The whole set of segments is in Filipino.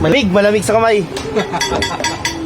Malamig, malamig sa kamay.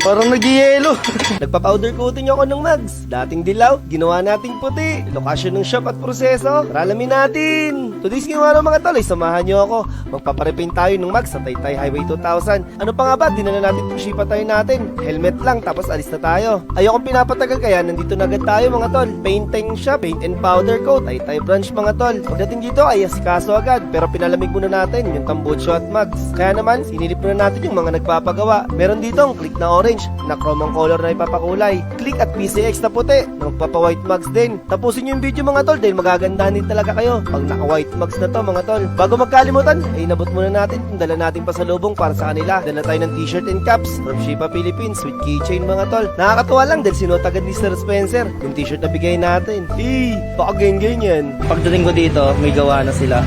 Parang nagyayelo. Nagpa-powder coating ako ng mags. Dating dilaw, ginawa nating puti. Lokasyon ng shop at proseso, para alamin natin. Today's ginawa ng mga tol, ay samahan nyo ako. Magpaparepaint tayo ng mags sa Taytay Highway 2000. Ano pa nga ba, dinala natin itong shipa tayo natin. Helmet lang, tapos alis na tayo. Ayokong pinapatagal kaya nandito na agad tayo mga tol. Painting shop, paint and powder coat, Taytay branch mga tol. Pagdating dito ay asikaso agad, pero pinalamig muna natin yung tambucho at mags. Kaya naman, sinilip muna natin yung mga nagpapagawa. Meron dito ang click na orange, na chrome ang color na ipapakulay. Click at PCX na puti, ng papa-white mags din. Tapusin yung video mga tol dahil magagandahan din talaga kayo pag naka-white mags na to mga tol. Bago magkalimutan, ay nabot muna natin kung dala natin pasalubong para sa kanila. Dala tayo ng t-shirt and caps from Shipa Philippines with keychain mga tol. Nakakatuwa lang dahil sinuot agad ni Sir Spencer yung t-shirt na bigay natin. Eh, baka ganyan Pagdating ko dito, may gawa na sila.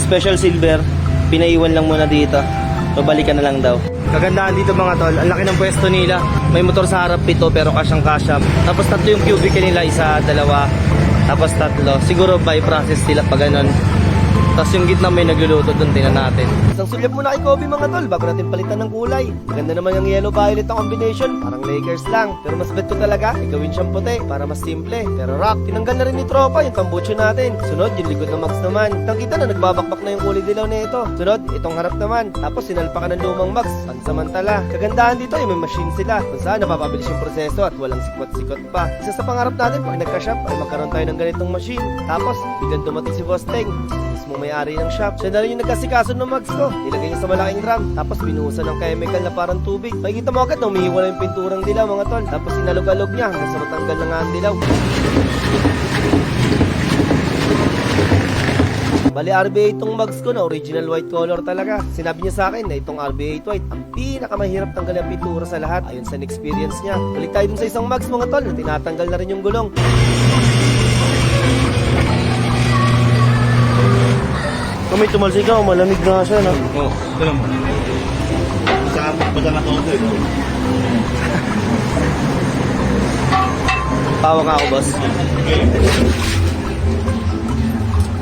Special silver, pinaiwan lang muna dito. Babalikan na lang daw. Kagandahan dito mga tol, ang laki ng pwesto nila. May motor sa harap pito pero kasyang kasya. Tapos tatlo yung cubicle nila, isa, dalawa. Tapos tatlo. Siguro by process sila pag ganun. Tapos yung gitna may nagluluto doon, tingnan natin. Isang sulyap muna kay Kobe mga tol, bago natin palitan ng kulay. Maganda naman yung yellow-violet na combination, parang Lakers lang. Pero mas bet ko talaga, igawin siyang puti, para mas simple. Pero rock, tinanggal na rin ni Tropa yung tambucho natin. Sunod, yung likod ng Max naman. Nakita na nagbabakbak na yung kulay dilaw na ito. Sunod, itong harap naman. Tapos sinalpakan ng lumang Max, pansamantala. Kagandahan dito, yung may machine sila. Kung saan napapabilis yung proseso at walang sikwat-sikwat pa. Isa sa pangarap natin, pag nagka-shop, ay magkaroon tayo ng ganitong machine. Tapos, biglang dumating si Boss Teng mismo may-ari ng shop. Siya na rin yung nagkasikaso ng mags ko. Ilagay niya sa malaking drum. Tapos binuhusan ng chemical na parang tubig. Makikita mo agad na umihiwa na yung pinturang dilaw mga tol. Tapos inalog-alog niya hanggang sa matanggal na nga ang dilaw. Bali RBA itong mags ko na original white color talaga. Sinabi niya sa akin na itong RBA white ang pinakamahirap tanggalin ang pintura sa lahat ayon sa experience niya. Balik tayo dun sa isang mags mga tol na tinatanggal na rin yung gulong. May tumalsik ka, malamig na siya, no? Oo, ito lang. Basta, basta na todo ito. Tawa nga ako, boss.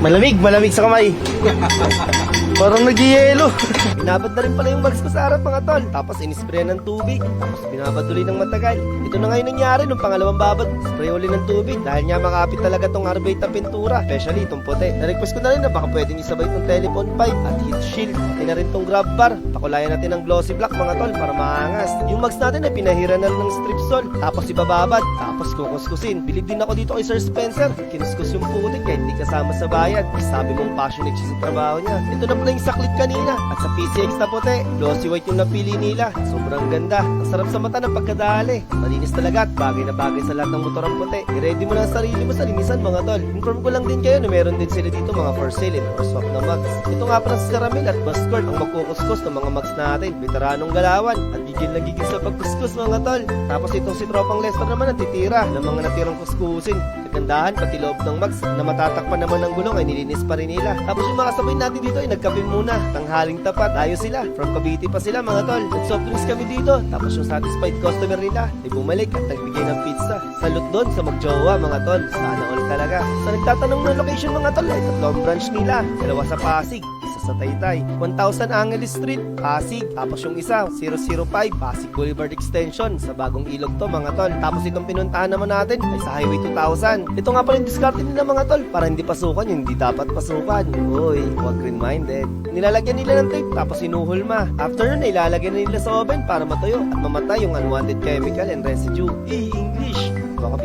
Malamig, malamig sa kamay. Parang nagyayelo. Binabad na rin pala yung bags ko sa harap mga tol. Tapos inispray ng tubig. Tapos binabad ulit ng matagal. Ito na ngayon nangyari nung pangalawang babad. Spray ulit ng tubig. Dahil niya makapit talaga tong arbate na pintura. Especially itong puti. Na-request ko na rin na baka pwedeng isabay itong telephone pipe at heat shield. Pati na rin tong grab bar. Pakulayan natin ng glossy black mga tol para maangas. Yung mags natin ay pinahira na ng strip sol. Tapos ibababad. Tapos kukuskusin. Bilib din ako dito kay Sir Spencer. Kinuskus yung putik kaya hindi kasama sa bayad. Sabi mong passionate siya sa trabaho niya. Ito na pala yung saklit kanina. At sa PCX na puti. Glossy white yung napili nila. Sobrang ganda. Ang sarap sa mata ng pagkadali. Malinis talaga at bagay na bagay sa lahat ng motor ang puti. I-ready mo na ang sarili mo sa linisan mga tol. Inform ko lang din kayo na meron din sila dito mga for sale and for swap na mags. Ito nga pala si Caramel at Bascord ang magkukuskus ng mga mags natin. Veteranong galawan at gigil na gigil sa pagkuskus mga tol. Tapos itong si Tropang Lester naman ang titira ng mga natirang kuskusin. Kagandahan pati loob ng mags na matatakpan naman ng gulong ay nilinis pa rin nila. Tapos yung mga sabay natin dito ay nagkape muna. Tanghaling tapat. Tayo sila. From Cavite pa sila mga tol. Nag-soft drinks kami dito. Tapos yung satisfied customer nila ay bumalik at nagbigay ng pizza. Salute doon sa magjowa mga tol. Sana all talaga. Sa nagtatanong ng location mga tol ay tatlong branch nila. Dalawa sa Pasig, sa Taytay. 1000 Angeles Street, Pasig. Tapos yung isa, 005, Pasig Boulevard Extension. Sa bagong ilog to mga tol. Tapos itong pinuntahan naman natin ay sa Highway 2000. Ito nga pala yung diskarte nila mga tol. Para hindi pasukan yung hindi dapat pasukan. Uy, huwag green-minded. Nilalagyan nila ng tape tapos sinuhulma. After nun, ilalagyan nila sa oven para matuyo at mamatay yung unwanted chemical and residue. Eh,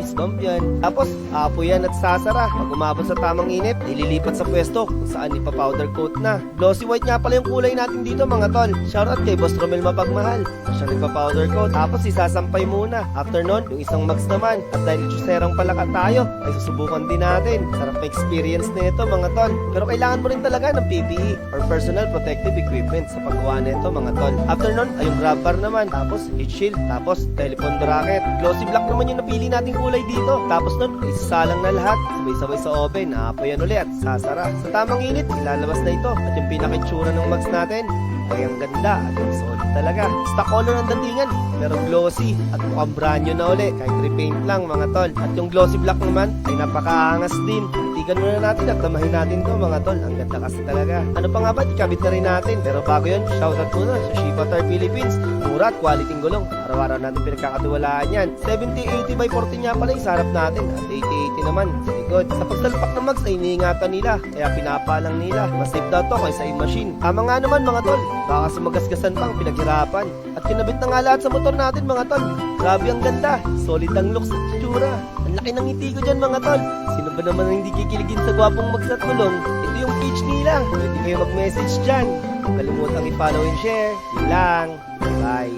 Fist bump yan. Tapos, apo yan at sasara. Pag umabot sa tamang init, ililipat sa pwesto kung saan ipa-powder coat na. Glossy white nga pala yung kulay natin dito mga tol. Shoutout kay Boss Romel Mapagmahal. Siya nagpa-powder coat. Tapos isasampay muna. After nun, yung isang mags naman. At dahil juicerang palaka tayo, ay susubukan din natin. Sarap experience na ito mga tol. Pero kailangan mo rin talaga ng PPE or personal protective equipment sa paggawa nito mga tol. After nun, ay yung grab bar naman. Tapos heat shield. Tapos telephone bracket. Glossy black naman yung napili nating kulay dito. Tapos nun, isasalang na lahat. Sabay-sabay sa oven. Aapoyan ulit sasara. Sa tamang init, ilalabas na ito. At yung pinakitsura ng mags natin, ay ang ganda at ang solid talaga. Stock color ang datingan, pero glossy at mukhang brand new na uli kahit repaint lang mga tol. At yung glossy black naman ay napakaangas din. Balikan muna natin at damahin natin to mga tol. Ang ganda kasi talaga. Ano pa nga ba, ikabit na rin natin. Pero bago yun, shoutout muna sa Shipatar Philippines. Mura at quality gulong. Araw-araw natin pinagkakatiwalaan yan. 70-80 by 40 nga pala yung sarap natin. At 80-80 naman sa likod. Sa pagsalpak ng mags ay iniingatan nila. Kaya pinapalang nila. Mas safe daw to kaysa in-machine. Tama nga naman mga tol. Baka kasi magasgasan pa ang pinaghirapan. At kinabit na nga lahat sa motor natin mga tol. Grabe ang ganda. Solid ang looks at tsura. Ang laki ng ngiti ko dyan mga tol. Sino ba naman ang hindi kikiligin sa gwapong mags at tulong? Ito yung page nila. Pwede kayo mag-message dyan. Huwag kalimutang i-follow and share. Yun lang. Bye.